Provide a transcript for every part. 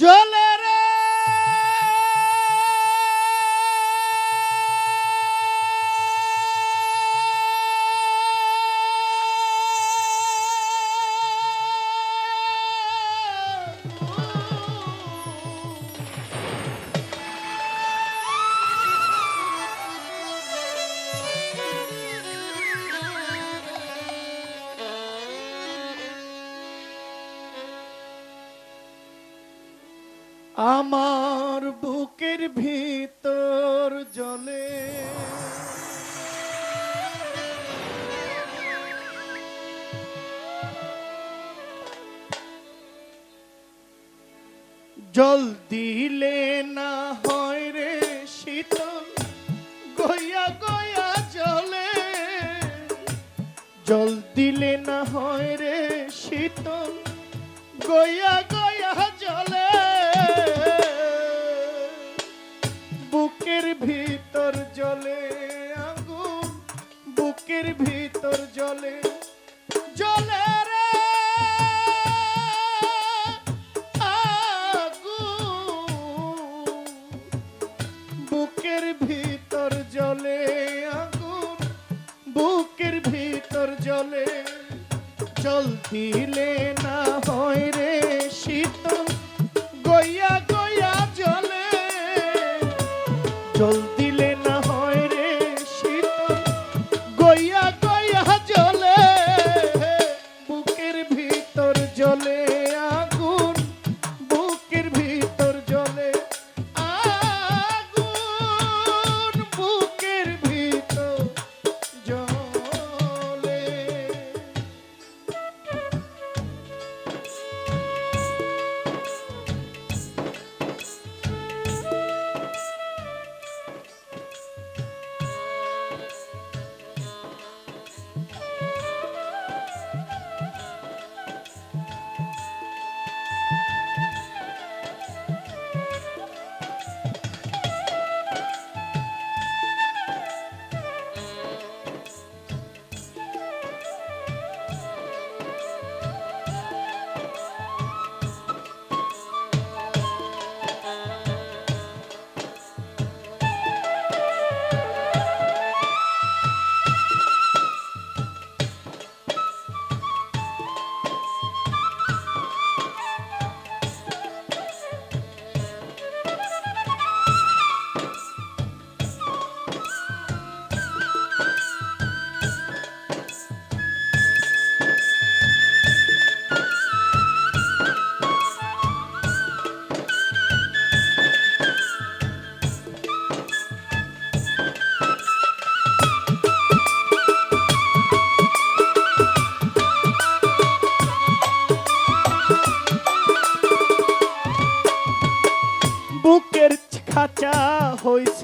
জলে জল দিলে না হয় রে শীতল গয়া গয়া জলে। জল দিলে না হয় রে শীতল গয়া গয়া জলে। বুকের ভিতর জলে আগুন, বুকের ভিতর জলে।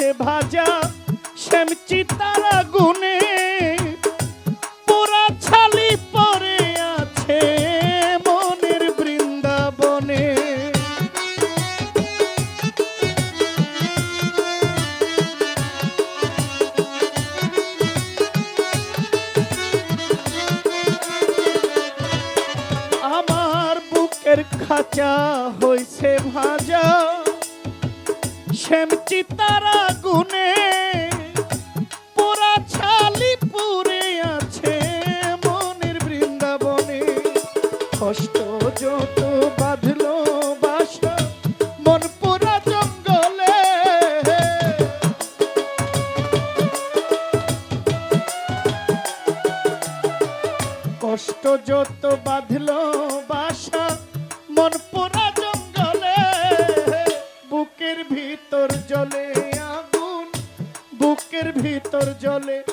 হইছে ভাজা শ্যাম চিতারা গুনে পোড়া ছালি পরে আছে মনের বৃন্দাবনে। আমার বুকের খাঁচা হইছে ভাজা। শ্যাম চিতারা গুনে পোড়া ছালি পুরে আছে মনের বৃন্দাবনে। কষ্ট যত ভিতর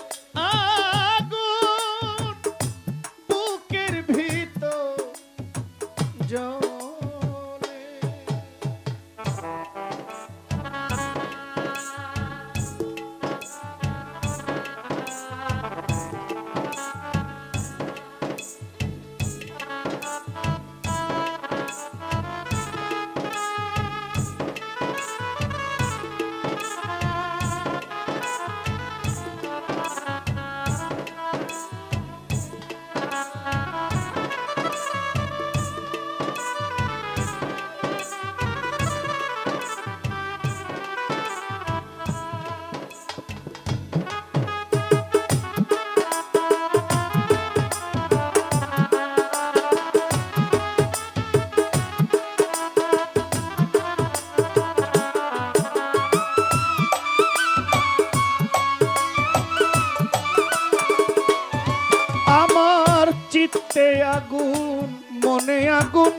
আগুন মনে আগুন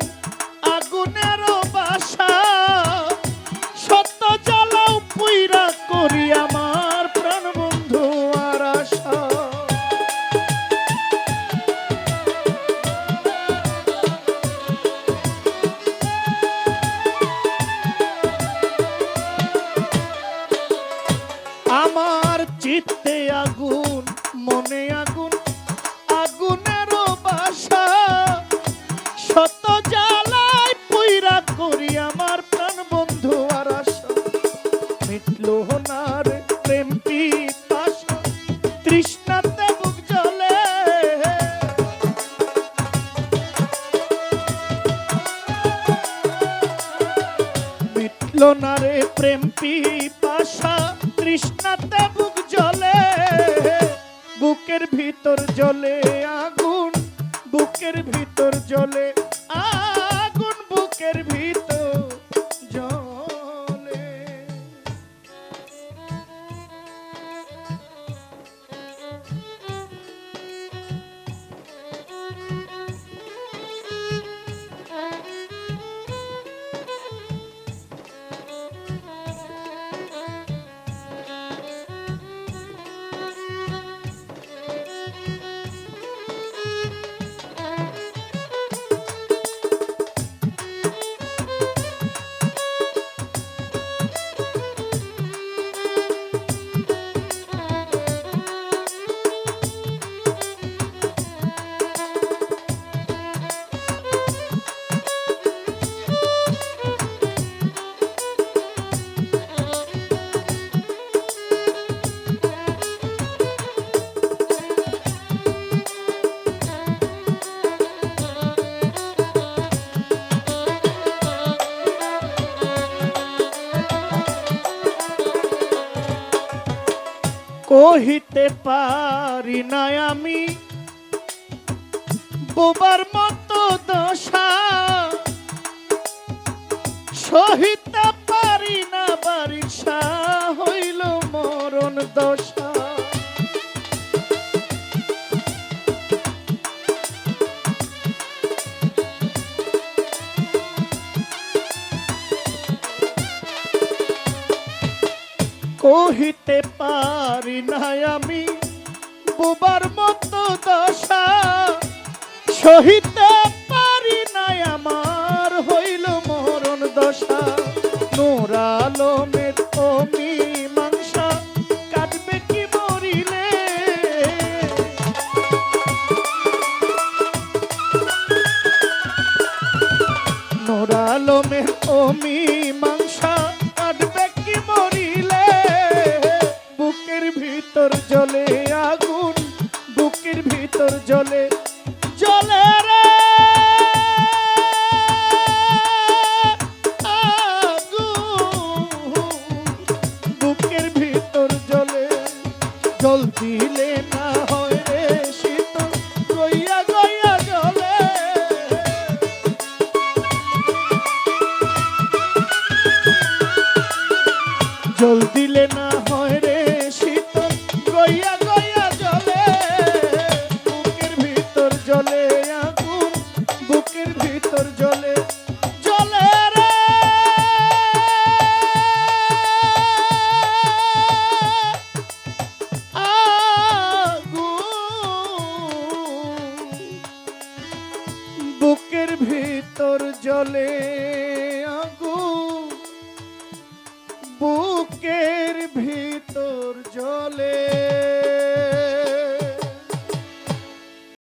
আগুনেরও বাসা। প্রেম পিপাসা তৃষ্ণাতে বুক জলে বুকের ভিতর জ্বলে কহিতে পারি না আমি। বোবার মতো দশা সহিতে পারি না বারিশা হইল মরণ দশা। কহিতে পারি না আমি, বুবার মতো দশা। সহিতে পারি না আমার, হইল মরণ দশা। নূর আলমের অমি মাংসা কাটবে কি মরিলে? নূর আলমের অমি মাংসা জ্বলে জ্বলে রে। বুকের ভিতর জ্বলে জল দিলে না হয় রে শীতল গইয়া গইয়া জ্বলে জল দিলে না হয় রে জলে